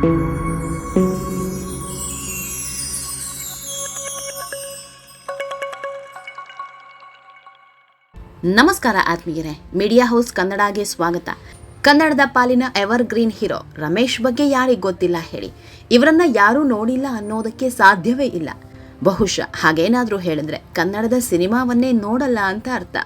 ನಮಸ್ಕಾರ ಆತ್ಮೀಯರೇ media house ಕನ್ನಡಗೆ ಸ್ವಾಗತ. ಕನ್ನಡದ ಪಾಲಿನ ಎವರ್ ಗ್ರೀನ್ ಹೀರೋ ರಮೇಶ್ ಬಗ್ಗೆ ಯಾರಿಗೆ ಗೊತ್ತಿಲ್ಲ ಹೇಳಿ. ಇವರನ್ನ ಯಾರೂ ನೋಡಿಲ್ಲ ಅನ್ನೋದಕ್ಕೆ ಸಾಧ್ಯವೇ ಇಲ್ಲ. ಬಹುಶಃ ಹಾಗೇನಾದರೂ ಹೇಳಿದ್ರೆ ಕನ್ನಡದ ಸಿನಿಮಾವನ್ನೇ ನೋಡಲ್ಲ ಅಂತ ಅರ್ಥ.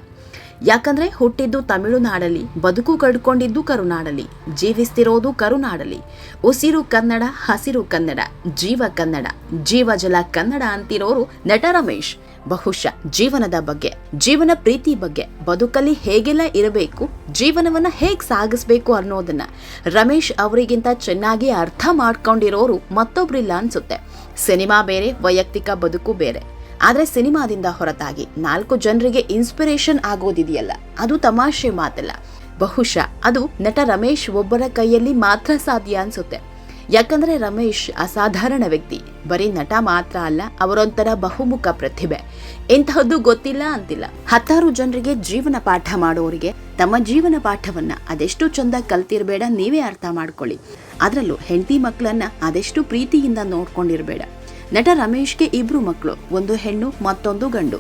ಯಾಕಂದ್ರೆ ಹುಟ್ಟಿದ್ದು ತಮಿಳುನಾಡಲ್ಲಿ, ಬದುಕು ಕಡ್ಕೊಂಡಿದ್ದು ಕರುನಾಡಲ್ಲಿ, ಜೀವಿಸ್ತಿರೋದು ಕರುನಾಡಲ್ಲಿ. ಉಸಿರು ಕನ್ನಡ, ಹಸಿರು ಕನ್ನಡ, ಜೀವ ಕನ್ನಡ ಜೀವಜಲ ಕನ್ನಡ ಅಂತಿರೋರು ನಟ ರಮೇಶ್. ಬಹುಶಃ ಜೀವನದ ಬಗ್ಗೆ, ಜೀವನ ಪ್ರೀತಿ ಬಗ್ಗೆ ಬದುಕಲ್ಲಿ ಹೇಗೆಲ್ಲ ಇರಬೇಕು, ಜೀವನವನ್ನ ಹೇಗ್ ಸಾಗಿಸ್ಬೇಕು ಅನ್ನೋದನ್ನ ರಮೇಶ್ ಅವರಿಗಿಂತ ಚೆನ್ನಾಗಿ ಅರ್ಥ ಮಾಡ್ಕೊಂಡಿರೋರು ಮತ್ತೊಬ್ರಿಲ್ಲ ಅನ್ಸುತ್ತೆ. ಸಿನಿಮಾ ಬೇರೆ, ವೈಯಕ್ತಿಕ ಬದುಕು ಬೇರೆ. ಆದ್ರೆ ಸಿನಿಮಾದಿಂದ ಹೊರತಾಗಿ ನಾಲ್ಕು ಜನರಿಗೆ ಇನ್ಸ್ಪಿರೇಷನ್ ಆಗೋದಿದೆಯಲ್ಲ, ಅದು ತಮಾಷೆ ಮಾತಲ್ಲ. ಬಹುಶಃ ಅದು ನಟ ರಮೇಶ್ ಒಬ್ಬರ ಕೈಯಲ್ಲಿ ಮಾತ್ರ ಸಾಧ್ಯ ಅನ್ಸುತ್ತೆ. ಯಾಕಂದ್ರೆ ರಮೇಶ್ ಅಸಾಧಾರಣ ವ್ಯಕ್ತಿ, ಬರೀ ನಟ ಮಾತ್ರ ಅಲ್ಲ, ಅವರೊಂಥರ ಬಹುಮುಖ ಪ್ರತಿಭೆ. ಇಂತಹದ್ದು ಗೊತ್ತಿಲ್ಲ ಅಂತಿಲ್ಲ. ಹತ್ತಾರು ಜನರಿಗೆ ಜೀವನ ಪಾಠ ಮಾಡೋರಿಗೆ ತಮ್ಮ ಜೀವನ ಪಾಠವನ್ನ ಅದೆಷ್ಟು ಚಂದ ಕಲ್ತಿರ್ಬೇಡ ನೀವೇ ಅರ್ಥ ಮಾಡ್ಕೊಳ್ಳಿ. ಅದರಲ್ಲೂ ಹೆಂಡತಿ ಮಕ್ಕಳನ್ನ ಅದೆಷ್ಟು ಪ್ರೀತಿಯಿಂದ ನೋಡ್ಕೊಂಡಿರ್ಬೇಡ. ನಟ ರಮೇಶ್ಗೆ ಇಬ್ರು ಮಕ್ಕಳು, ಒಂದು ಹೆಣ್ಣು, ಮತ್ತೊಂದು ಗಂಡು.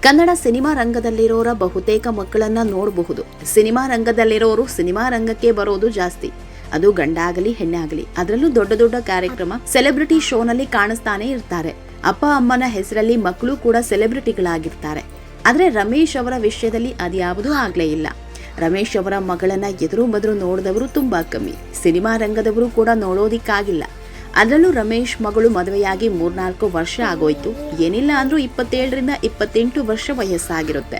ಕನ್ನಡ ಸಿನಿಮಾ ರಂಗದಲ್ಲಿರೋರ ಬಹುತೇಕ ಮಕ್ಕಳನ್ನ ನೋಡಬಹುದು. ಸಿನಿಮಾ ರಂಗದಲ್ಲಿರೋರು ಸಿನಿಮಾ ರಂಗಕ್ಕೆ ಬರೋದು ಜಾಸ್ತಿ. ಅದು ಗಂಡಾಗಲಿ, ಹೆಣ್ಣಾಗಲಿ, ಅದರಲ್ಲೂ ದೊಡ್ಡ ದೊಡ್ಡ ಕಾರ್ಯಕ್ರಮ, ಸೆಲೆಬ್ರಿಟಿ ಶೋನಲ್ಲಿ ಕಾಣಿಸ್ತಾನೆ ಇರ್ತಾರೆ. ಅಪ್ಪ, ಅಮ್ಮನ ಹೆಸರಲ್ಲಿ ಮಕ್ಕಳು ಕೂಡ ಸೆಲೆಬ್ರಿಟಿಗಳಾಗಿರ್ತಾರೆ. ಆದ್ರೆ ರಮೇಶ್ ಅವರ ವಿಷಯದಲ್ಲಿ ಅದ್ಯಾವುದೂ ಆಗಲೇ ಇಲ್ಲ. ರಮೇಶ್ ಅವರ ಮಗಳನ್ನ ಎದುರು ಬದುರು ನೋಡಿದವರು ತುಂಬಾ ಕಮ್ಮಿ. ಸಿನಿಮಾ ರಂಗದವರು ಕೂಡ ನೋಡೋದಿಕ್ಕಾಗಿಲ್ಲ. ಅದರಲ್ಲೂ ರಮೇಶ್ ಮಗಳು ಮದುವೆಯಾಗಿ ಮೂರ್ನಾಲ್ಕು ವರ್ಷ ಆಗೋಯ್ತು. ಏನಿಲ್ಲ ಅಂದ್ರೂ ಇಪ್ಪತ್ತೇಳರಿಂದ ಇಪ್ಪತ್ತೆಂಟು ವರ್ಷ ವಯಸ್ಸಾಗಿರುತ್ತೆ.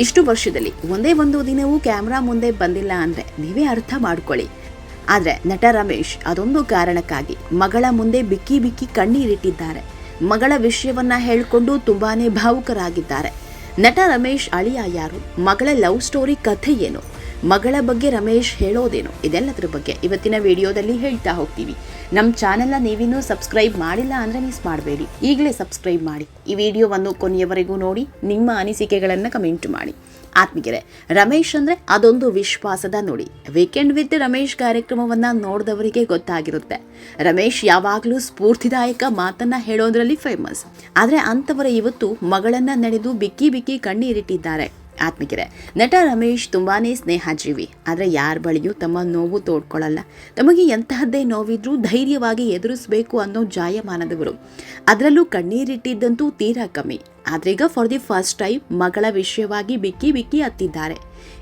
ಇಷ್ಟು ವರ್ಷದಲ್ಲಿ ಒಂದೇ ಒಂದು ದಿನವೂ ಕ್ಯಾಮ್ರಾ ಮುಂದೆ ಬಂದಿಲ್ಲ ಅಂದ್ರೆ ನೀವೇ ಅರ್ಥ ಮಾಡ್ಕೊಳ್ಳಿ. ಆದ್ರೆ ನಟ ರಮೇಶ್ ಅದೊಂದು ಕಾರಣಕ್ಕಾಗಿ ಮಗಳ ಮುಂದೆ ಬಿಕ್ಕಿ ಬಿಕ್ಕಿ ಕಣ್ಣೀರಿಟ್ಟಿದ್ದಾರೆ. ಮಗಳ ವಿಷಯವನ್ನ ಹೇಳಿಕೊಂಡು ತುಂಬಾನೇ ಭಾವುಕರಾಗಿದ್ದಾರೆ. ನಟ ರಮೇಶ್ ಅಳಿಯ ಯಾರು? ಮಗಳ ಲವ್ ಸ್ಟೋರಿ ಕಥೆ ಏನು? ಮಗಳ ಬಗ್ಗೆ ರಮೇಶ್ ಹೇಳೋದೇನು? ಇದೆಲ್ಲದರ ಬಗ್ಗೆ ಇವತ್ತಿನ ವಿಡಿಯೋದಲ್ಲಿ ಹೇಳ್ತಾ ಹೋಗ್ತೀವಿ. ನಮ್ಮ ಚಾನೆಲ್ನ ನೀವಿನ್ನೂ ಸಬ್ಸ್ಕ್ರೈಬ್ ಮಾಡಿಲ್ಲ ಅಂದರೆ ಮಿಸ್ ಮಾಡಬೇಡಿ. ಈಗಲೇ ಸಬ್ಸ್ಕ್ರೈಬ್ ಮಾಡಿ. ಈ ವಿಡಿಯೋವನ್ನು ಕೊನೆಯವರೆಗೂ ನೋಡಿ, ನಿಮ್ಮ ಅನಿಸಿಕೆಗಳನ್ನು ಕಮೆಂಟ್ ಮಾಡಿ. ಆತ್ಮೀಗೆರೆ ರಮೇಶ್ ಅಂದರೆ ಅದೊಂದು ವಿಶ್ವಾಸದ ನುಡಿ. ವೀಕೆಂಡ್ ವಿತ್ ರಮೇಶ್ ಕಾರ್ಯಕ್ರಮವನ್ನು ನೋಡಿದವರಿಗೆ ಗೊತ್ತಾಗಿರುತ್ತೆ. ರಮೇಶ್ ಯಾವಾಗಲೂ ಸ್ಫೂರ್ತಿದಾಯಕ ಮಾತನ್ನು ಹೇಳೋದ್ರಲ್ಲಿ ಫೇಮಸ್ ಆದರೆ ಅಂಥವರ ಇವತ್ತು ಮಗಳನ್ನ ನಡೆದು ಬಿಕ್ಕಿ ಬಿಕ್ಕಿ ಕಣ್ಣೀರಿಟ್ಟಿದ್ದಾರೆ. ಆತ್ಮಿಕರೆ, ನಟ ರಮೇಶ್ ತುಂಬಾನೇ ಸ್ನೇಹಜೀವಿ, ಆದರೆ ಯಾರ ಬಳಿಯೂ ತಮ್ಮ ನೋವು ತೋಡ್ಕೊಳ್ಳಲ್ಲ ತಮಗೆ ಎಂತಹದ್ದೇ ನೋವಿದ್ರೂ ಧೈರ್ಯವಾಗಿ ಎದುರಿಸಬೇಕು ಅನ್ನೋ ಜಾಯಮಾನದವರು ಅದರಲ್ಲೂ ಕಣ್ಣೀರಿಟ್ಟಿದ್ದಂತೂ ತೀರಾ ಕಮ್ಮಿ. ಆದ್ರೀಗ ಫಾರ್ ದಿ ಫಸ್ಟ್ ಟೈಮ್ ಮಗಳ ವಿಷಯವಾಗಿ ಬಿಕ್ಕಿ ಬಿಕ್ಕಿ ಹತ್ತಿದ್ದಾರೆ.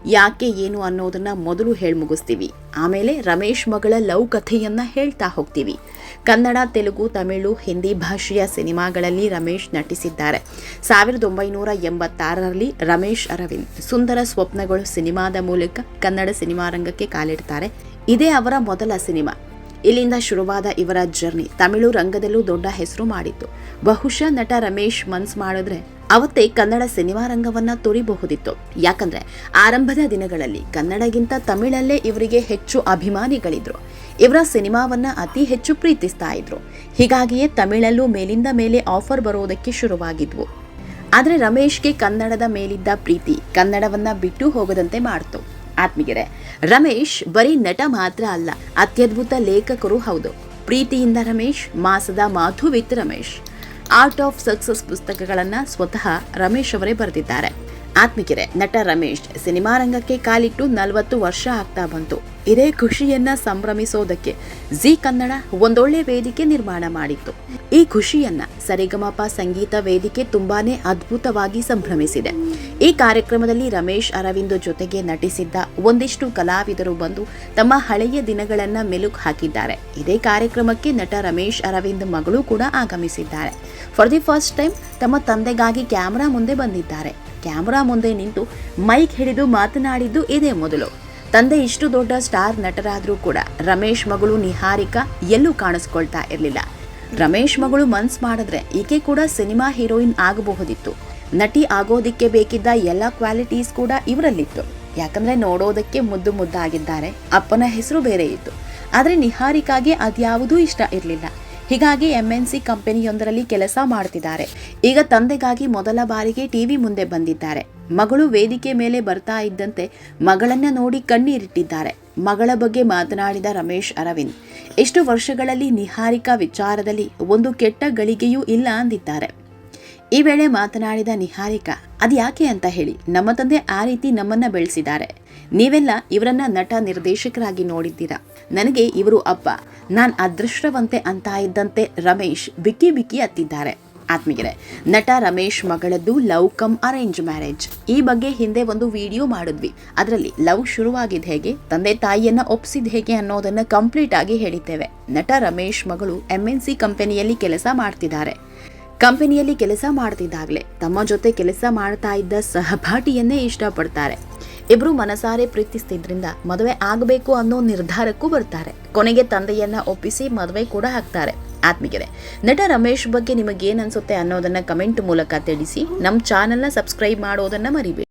ಯಾಕೆ ಏನು ಅನ್ನೋದನ್ನ ಮೊದಲು ಹೇಳಿ ಮುಗಿಸ್ತೀವಿ. ಆಮೇಲೆ ರಮೇಶ್ ಮಗಳ ಲವ್ ಕಥೆಯನ್ನ ಹೇಳ್ತಾ ಹೋಗ್ತೀವಿ. ಕನ್ನಡ, ತೆಲುಗು, ತಮಿಳು, ಹಿಂದಿ ಭಾಷೆಯ ಸಿನಿಮಾಗಳಲ್ಲಿ ರಮೇಶ್ ನಟಿಸಿದ್ದಾರೆ. ಸಾವಿರದ ಒಂಬೈನೂರ ಎಂಬತ್ತಾರರಲ್ಲಿ ರಮೇಶ್ ಅರವಿಂದ್ ಸುಂದರ ಸ್ವಪ್ನಗಳು ಸಿನಿಮಾದ ಮೂಲಕ ಕನ್ನಡ ಸಿನಿಮಾ ರಂಗಕ್ಕೆ ಕಾಲಿಡ್ತಾರೆ. ಇದೇ ಅವರ ಮೊದಲ ಸಿನಿಮಾ. ಇಲ್ಲಿಂದ ಶುರುವಾದ ಇವರ ಜರ್ನಿ ತಮಿಳು ರಂಗದಲ್ಲೂ ದೊಡ್ಡ ಹೆಸರು ಮಾಡಿತ್ತು. ಬಹುಶಃ ನಟ ರಮೇಶ್ ಮನ್ಸ್ ಮಾಡಿದ್ರೆ ಅವತ್ತೇ ಕನ್ನಡ ಸಿನಿಮಾ ರಂಗವನ್ನ ತೊರಿಬಹುದಿತ್ತು. ಯಾಕಂದ್ರೆ ಆರಂಭದ ದಿನಗಳಲ್ಲಿ ಕನ್ನಡಗಿಂತ ತಮಿಳಲ್ಲೇ ಇವರಿಗೆ ಹೆಚ್ಚು ಅಭಿಮಾನಿಗಳಿದ್ರು. ಇವರ ಸಿನಿಮಾವನ್ನ ಅತಿ ಹೆಚ್ಚು ಪ್ರೀತಿಸ್ತಾ ಇದ್ರು. ಹೀಗಾಗಿಯೇ ತಮಿಳಲ್ಲೂ ಮೇಲಿಂದ ಮೇಲೆ ಆಫರ್ ಬರೋದಕ್ಕೆ ಶುರುವಾಗಿದ್ವು. ಆದರೆ ರಮೇಶ್ಗೆ ಕನ್ನಡದ ಮೇಲಿದ್ದ ಪ್ರೀತಿ ಕನ್ನಡವನ್ನ ಬಿಟ್ಟು ಹೋಗದಂತೆ ಮಾಡ್ತು. ಆತ್ಮೀಗೆರೆ ರಮೇಶ್ ಬರೀ ನಟ ಮಾತ್ರ ಅಲ್ಲ, ಅತ್ಯದ್ಭುತ ಲೇಖಕರು ಹೌದು. ಪ್ರೀತಿಯಿಂದ ರಮೇಶ್, ಮಾಸದ Madhu with Ramesh. Art of success ಪುಸ್ತಕಗಳನ್ನು ಸ್ವತಃ ರಮೇಶ್ ಅವರೇ ಬರೆದಿದ್ದಾರೆ. ಆತ್ಮಿಕೆರೆ, ನಟ ರಮೇಶ್ ಸಿನಿಮಾ ರಂಗಕ್ಕೆ ಕಾಲಿಟ್ಟು ನಲವತ್ತು ವರ್ಷ ಆಗ್ತಾ ಬಂತು. ಇದೇ ಖುಷಿಯನ್ನ ಸಂಭ್ರಮಿಸೋದಕ್ಕೆ ಜಿ ಕನ್ನಡ ಒಂದೊಳ್ಳೆ ವೇದಿಕೆ ನಿರ್ಮಾಣ ಮಾಡಿತ್ತು. ಈ ಖುಷಿಯನ್ನ ಸರಿಗಮಪ ಸಂಗೀತ ವೇದಿಕೆ ತುಂಬಾನೇ ಅದ್ಭುತವಾಗಿ ಸಂಭ್ರಮಿಸಿದೆ. ಈ ಕಾರ್ಯಕ್ರಮದಲ್ಲಿ ರಮೇಶ್ ಅರವಿಂದ್ ಜೊತೆಗೆ ನಟಿಸಿದ್ದ ಒಂದಿಷ್ಟು ಕಲಾವಿದರು ಬಂದು ತಮ್ಮ ಹಳೆಯ ದಿನಗಳನ್ನ ಮೆಲುಕು ಹಾಕಿದ್ದಾರೆ. ಇದೇ ಕಾರ್ಯಕ್ರಮಕ್ಕೆ ನಟ ರಮೇಶ್ ಅರವಿಂದ್ ಮಗಳು ಕೂಡ ಆಗಮಿಸಿದ್ದಾರೆ. ಫಾರ್ ದಿ ಫಸ್ಟ್ ಟೈಮ್ ತಮ್ಮ ತಂದೆಗಾಗಿ ಕ್ಯಾಮ್ರಾ ಮುಂದೆ ಬಂದಿದ್ದಾರೆ. ಕ್ಯಾಮ್ರಾ ಮುಂದೆ ನಿಂತು ಮೈಕ್ ಹಿಡಿದು ಮಾತನಾಡಿದ್ದು ಇದೇ ಮೊದಲು. ತಂದೆ ಇಷ್ಟು ದೊಡ್ಡ ಸ್ಟಾರ್ ನಟರಾದರೂ ಕೂಡ ರಮೇಶ್ ಮಗಳು ನಿಹಾರಿಕಾ ಎಲ್ಲೂ ಕಾಣಿಸ್ಕೊಳ್ತಾ ಇರಲಿಲ್ಲ. ರಮೇಶ್ ಮಗಳು ಮನ್ಸ್ ಮಾಡಿದ್ರೆ ಈಕೆ ಕೂಡ ಸಿನಿಮಾ ಹೀರೋಯಿನ್ ಆಗಬಹುದಿತ್ತು. ನಟಿ ಆಗೋದಿಕ್ಕೆ ಬೇಕಿದ್ದ ಎಲ್ಲ ಕ್ವಾಲಿಟೀಸ್ ಕೂಡ ಇವರಲ್ಲಿತ್ತು. ಯಾಕಂದ್ರೆ ನೋಡೋದಕ್ಕೆ ಮುದ್ದು ಮುದ್ದಾಗಿದ್ದಾರೆ, ಅಪ್ಪನ ಹೆಸರು ಬೇರೆ ಇತ್ತು. ಆದರೆ ನಿಹಾರಿಕಾಗೆ ಅದ್ಯಾವುದೂ ಇಷ್ಟ ಇರಲಿಲ್ಲ. ಹೀಗಾಗಿ ಎಂಎನ್ಸಿ ಕಂಪನಿಯೊಂದರಲ್ಲಿ ಕೆಲಸ ಮಾಡ್ತಿದ್ದಾರೆ ಈಗ ತಂದೆಗಾಗಿ ಮೊದಲ ಬಾರಿಗೆ ಟಿವಿ ಮುಂದೆ ಬಂದಿದ್ದಾರೆ. ಮಗಳು ವೇದಿಕೆ ಮೇಲೆ ಬರ್ತಾ ಇದ್ದಂತೆ ಮಗಳನ್ನ ನೋಡಿ ಕಣ್ಣೀರಿಟ್ಟಿದ್ದಾರೆ. ಮಗಳ ಬಗ್ಗೆ ಮಾತನಾಡಿದ ರಮೇಶ್ ಅರವಿಂದ್ ಎಷ್ಟು ವರ್ಷಗಳಲ್ಲಿ ನಿಹಾರಿಕಾ ವಿಚಾರದಲ್ಲಿ ಒಂದು ಕೆಟ್ಟ ಗಳಿಗೆಯೂ ಇಲ್ಲ ಅಂದಿದ್ದಾರೆ. ಈ ವೇಳೆ ಮಾತನಾಡಿದ ನಿಹಾರಿಕಾ ಅದ್ಯಾಕೆ ಅಂತ ಹೇಳಿ, ನಮ್ಮ ತಂದೆ ಆ ರೀತಿ ನಮ್ಮನ್ನ ಬೆಳೆಸಿದ್ದಾರೆ. ನೀವೆಲ್ಲ ಇವರನ್ನ ನಟ ನಿರ್ದೇಶಕರಾಗಿ ನೋಡಿದ್ದೀರಾ. ನನಗೆ ಇವರು ಅಪ್ಪ ನಾನ್ ಅದೃಷ್ಟವಂತೆ ಅಂತ ಇದ್ದಂತೆ ರಮೇಶ್ ಬಿಕ್ಕಿ ಬಿಕ್ಕಿ ಅತ್ತಿದ್ದಾರೆ ಆತ್ಮೀಯರೇ, ನಟ ರಮೇಶ್ ಮಗಳದ್ದು ಲವ್ ಕಮ್ ಅರೇಂಜ್ ಮ್ಯಾರೇಜ್. ಈ ಬಗ್ಗೆ ಹಿಂದೆ ಒಂದು ವಿಡಿಯೋ ಮಾಡಿದ್ವಿ. ಅದರಲ್ಲಿ ಲವ್ ಶುರುವಾಗಿದ್ದು ಹೇಗೆ, ತಂದೆ ತಾಯಿಯನ್ನ ಒಪ್ಸಿದ್ ಹೇಗೆ ಅನ್ನೋದನ್ನ ಕಂಪ್ಲೀಟ್ ಆಗಿ ಹೇಳಿದ್ದೇವೆ. ನಟ ರಮೇಶ್ ಮಗಳು ಎಂ ಎನ್ ಸಿ ಕಂಪನಿಯಲ್ಲಿ ಕೆಲಸ ಮಾಡ್ತಿದ್ದಾರೆ. ಕಂಪನಿಯಲ್ಲಿ ಕೆಲಸ ಮಾಡ್ತಿದ್ದಾಗಲೇ. ತಮ್ಮ ಜೊತೆ ಕೆಲಸ ಮಾಡ್ತಾ ಇದ್ದ ಸಹಪಾಠಿಯನ್ನೇ ಇಷ್ಟಪಡ್ತಾರೆ. ಇಬ್ರು ಮನಸಾರೆ ಪ್ರೀತಿಸ್ತಿದ್ರಿಂದ ಮದುವೆ ಆಗಬೇಕು ಅನ್ನೋ ನಿರ್ಧಾರಕ್ಕೂ ಬರ್ತಾರೆ. ಕೊನೆಗೆ ತಂದೆಯನ್ನ ಒಪ್ಪಿಸಿ ಮದುವೆ ಕೂಡ ಹಾಕ್ತಾರೆ ಆತ್ಮೀಯರೇ, ನಟ ರಮೇಶ್ ಬಗ್ಗೆ ನಿಮಗೇನು ಅನ್ಸುತ್ತೆ ಅನ್ನೋದನ್ನ ಕಮೆಂಟ್ ಮೂಲಕ ತಿಳಿಸಿ. ನಮ್ಮ ಚಾನೆಲ್ನ ಸಬ್ಸ್ಕ್ರೈಬ್ ಮಾಡೋದನ್ನ ಮರಿಬೇಡಿ.